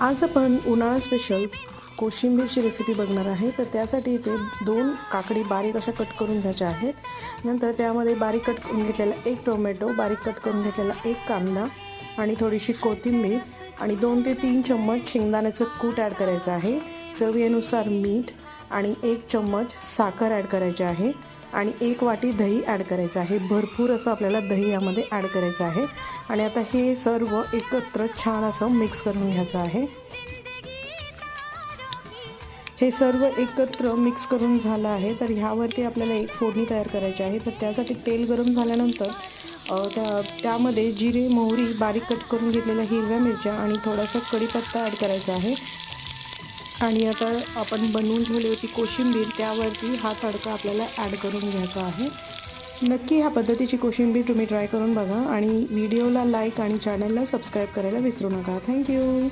आज आपण उन्हाळा स्पेशल कोशिंबीरची रेसिपी बघणार आहे. तर त्यासाठी इथे दोन काकडी बारीक अशा कट करून घ्यायच्या आहेत. नंतर त्यामध्ये बारीक कट करून घेतलेला एक टोमॅटो बारीक कट करून घेतलेला एक कांदा आणि थोडीशी कोथिंबीर आणि दोन ते तीन चम्मच शेंगदाण्याचं कूट ॲड करायचं आहे. चवीनुसार मीठ आणि एक चम्मच साखर ॲड करायची आहे. आणि एक वाटी दही ॲड करायचं आहे. भरपूर असं आपल्याला दही यामध्ये ॲड करायचं आहे. आणि आता हे सर्व एकत्र छान असं मिक्स करून घ्यायचं आहे. हे सर्व एकत्र मिक्स करून झालं आहे. तर ह्यावरती आपल्याला एक फोडणी तयार करायची आहे. तर त्यासाठी तेल गरम झाल्यानंतर त्या त्यामध्ये जिरे मोहरी बारीक कट करून घेतलेल्या हिरव्या मिरच्या आणि थोडासा कढीपत्ता ॲड करायचा आहे. आणि आता आपण बनवून ठेवली होती कोशिंबीर त्यावरती हा तडका आपल्याला ॲड करून घ्यायचा आहे. नक्की ह्या पद्धतीची कोशिंबीर तुम्ही ट्राय करून बघा आणि व्हिडिओला लाईक आणि चॅनलला सबस्क्राईब करायला विसरू नका. थँक्यू